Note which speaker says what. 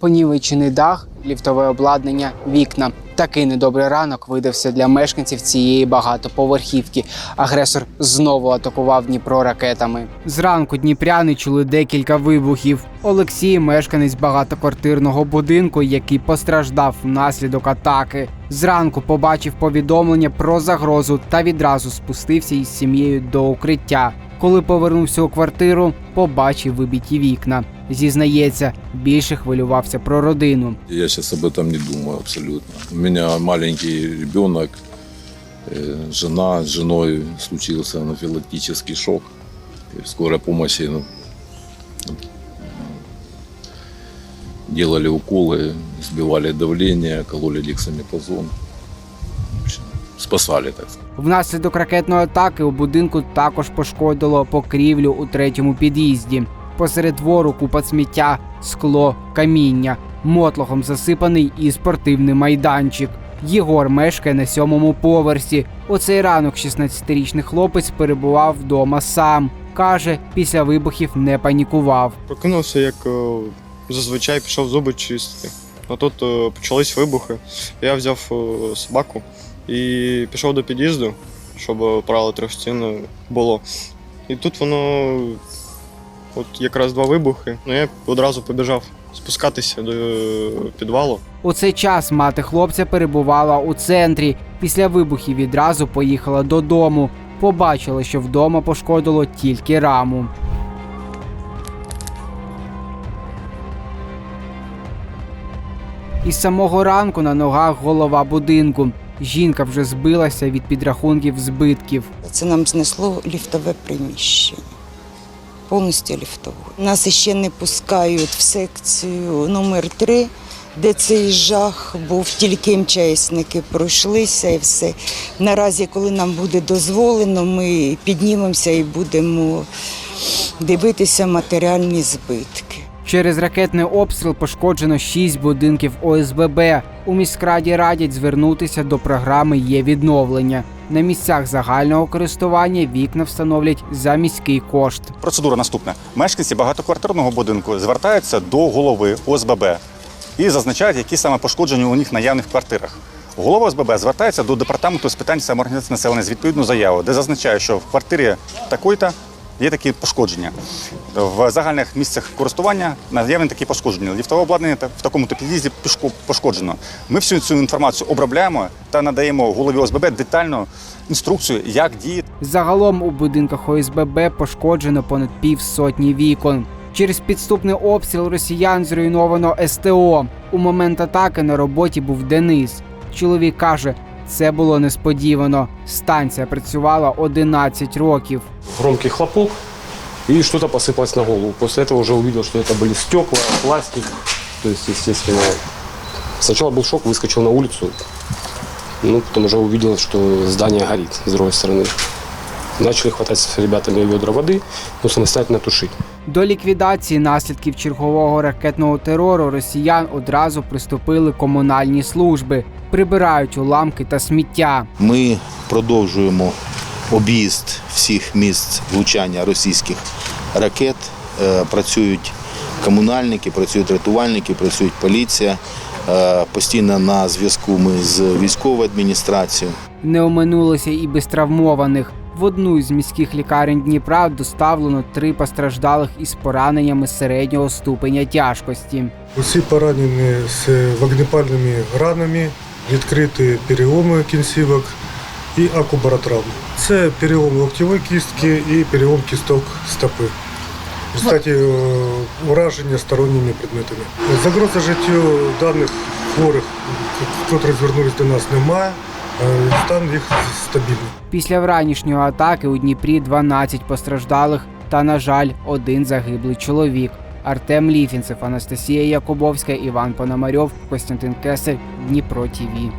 Speaker 1: Понівечений дах, ліфтове обладнання, вікна. Такий недобрий ранок видався для мешканців цієї багатоповерхівки. Агресор знову атакував Дніпро ракетами. Зранку дніпряни чули декілька вибухів. Олексій, мешканець багатоквартирного будинку, який постраждав внаслідок атаки. Зранку побачив повідомлення про загрозу та відразу спустився із сім'єю до укриття. Коли повернувся у квартиру, побачив вибиті вікна. Зізнається, більше хвилювався про родину.
Speaker 2: Я сейчас об этом не думаю абсолютно. У меня маленький ребенок, э, жена, с женой случился анафилактический шок. И в скорой помощи ну, делали уколы, сбивали давление, кололи дексаметазон. В спасали, так.
Speaker 1: Внаслідок ракетної атаки у будинку також пошкодило покрівлю у третьому під'їзді. Посеред двору купа сміття, скло, каміння, мотлохом засипаний і спортивний майданчик. Єгор мешкає на сьомому поверсі. У цей ранок 16-річний хлопець перебував вдома сам. Каже, після вибухів не панікував.
Speaker 3: Прокинувся, як е, зазвичай пішов зуби чистити. А тут е, почались вибухи. Я взяв е, собаку і пішов до під'їзду, щоб правило трьох стін е, було. І тут воно от якраз два вибухи. Ну я одразу побіжав спускатися до е, підвалу.
Speaker 1: У цей час мати хлопця перебувала у центрі. Після вибухів відразу поїхала додому. Побачила, що вдома пошкодило тільки раму. Із самого ранку на ногах голова будинку. Жінка вже збилася від підрахунків збитків.
Speaker 4: Це нам знесло ліфтове приміщення. Повністю ліфтове. Нас ще не пускають в секцію номер 3 де цей жах був, тільки МЧСники пройшлися і все. Наразі, коли нам буде дозволено, ми піднімемося і будемо дивитися матеріальні збитки.
Speaker 1: Через ракетний обстріл пошкоджено 6 будинків ОСББ. У міськраді радять звернутися до програми є відновлення. На місцях загального користування вікна встановлять за міський кошт.
Speaker 5: Процедура наступна: мешканці багатоквартирного будинку звертаються до голови ОСББ і зазначають, які саме пошкодження у них наявні в квартирах. Голова ОСББ звертається до департаменту з питань самоорганізації населення з відповідну заяву, де зазначає, що в квартирі такої-то є такі пошкодження. В загальних місцях користування наявні такі пошкодження. Ліфтове обладнання в такому-то під'їзді пішко- пошкоджено. Ми всю цю інформацію обробляємо та надаємо голові ОСББ детальну інструкцію, як діяти.
Speaker 1: Загалом у будинках ОСББ пошкоджено понад півсотні вікон. Через підступний обстріл росіян зруйновано СТО. У момент атаки на роботі був Денис. Чоловік каже, це було несподівано. Станція працювала 11 років.
Speaker 6: громкий хлопок, и что-то посыпалось на голову. После этого уже увидел, что это были стекла, пластик. То есть, естественно, сначала был шок, выскочил на улицу. Ну, потом уже увидел, что здание горит с другой стороны. Начали хватать с ребятами ведра воды, ну, самостоятельно тушить.
Speaker 1: До ліквідації наслідків чергового ракетного терору росіян одразу приступили комунальні служби, прибирають уламки та сміття.
Speaker 7: Ми продовжуємо об'їзд всіх місць влучання російських ракет. Е, Працюють комунальники, працюють рятувальники, працюють поліція. Е, Постійно на зв'язку ми з військовою адміністрацією.
Speaker 1: Не оминулося і без травмованих. В одну із міських лікарень Дніпра доставлено три постраждалих із пораненнями середнього ступеня тяжкості.
Speaker 8: Усі поранені з вогнепальними ранами, відкриті переломи кінцівок і акубаротравми. Це перелом локтєвої кістки і перелом кісток стопи. В е, ураження сторонніми предметами. Загрози життю даних хворих, які звернулися до нас, немає. Е, Стан їх стабільний.
Speaker 1: Після вранішньої атаки у Дніпрі 12 постраждалих та, на жаль, один загиблий чоловік. Артем Ліфінцев, Анастасія Якубовська, Іван Пономарьов, Костянтин Кесель, Дніпро ТІВІ.